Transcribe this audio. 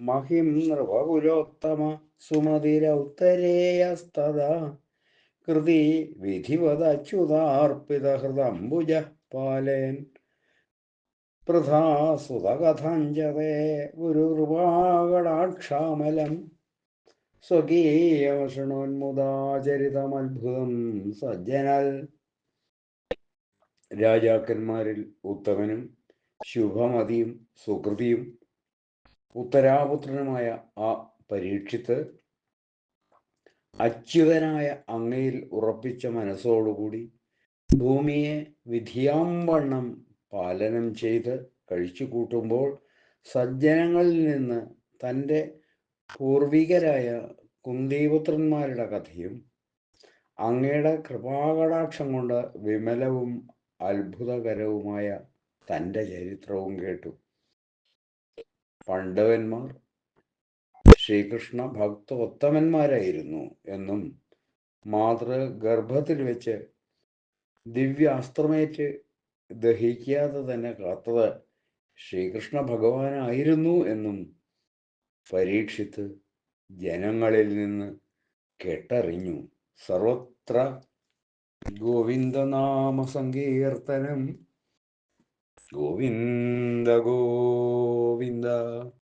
മഹിം നൃപകുലോത്തമ സുമതിരൗത്തരേയസ്തദാ. കൃതി വിധിവതച്യുതാർപ്പിതഹൃതംബുജ ഹൃദംബുജ പാലയൻ പ്രധാസുതകഥാഞ്ചതേ ഗുരുകൃപാകടാക്ഷാമലം. സ്വകീയമശൃണോന്മുദാചരിതമത്ഭുതം സജ്ജനൽ. രാജാക്കന്മാരിൽ ഉത്തമനും ശുഭമതിയും സുകൃതിയും ഉത്തരാപുത്രനുമായ ആ പരീക്ഷിത്ത് അച്യുതനായ അങ്ങയിൽ ഉറപ്പിച്ച മനസ്സോടുകൂടി ഭൂമിയെ വിധിയാംവണ്ണം പാലനം ചെയ്ത് കഴിച്ചു കൂട്ടുമ്പോൾ സജ്ജനങ്ങളിൽ നിന്ന് തന്റെ പൂർവികരായ കുന്തിപുത്രന്മാരുടെ കഥയും അങ്ങയുടെ കൃപാകടാക്ഷം കൊണ്ട് വിമലവും അത്ഭുതകരവുമായ തന്റെ ചരിത്രവും കേട്ടു. പണ്ഡവന്മാർ ശ്രീകൃഷ്ണ ഭക്തോത്തമന്മാരായിരുന്നു എന്നും മാതൃ ഗർഭത്തിൽ വെച്ച് ദിവ്യാസ്ത്രമേറ്റ് ദഹിക്കാതെ തന്നെ കാത്തത് ശ്രീകൃഷ്ണ ഭഗവാനായിരുന്നു എന്നും പരീക്ഷിത്ത് ജനങ്ങളിൽ നിന്ന് കേട്ടറിഞ്ഞു. സർവത്ര ഗോവിന്ദനാമ സങ്കീർത്തനം ഗോവിന്ദ ഗോവിന്ദ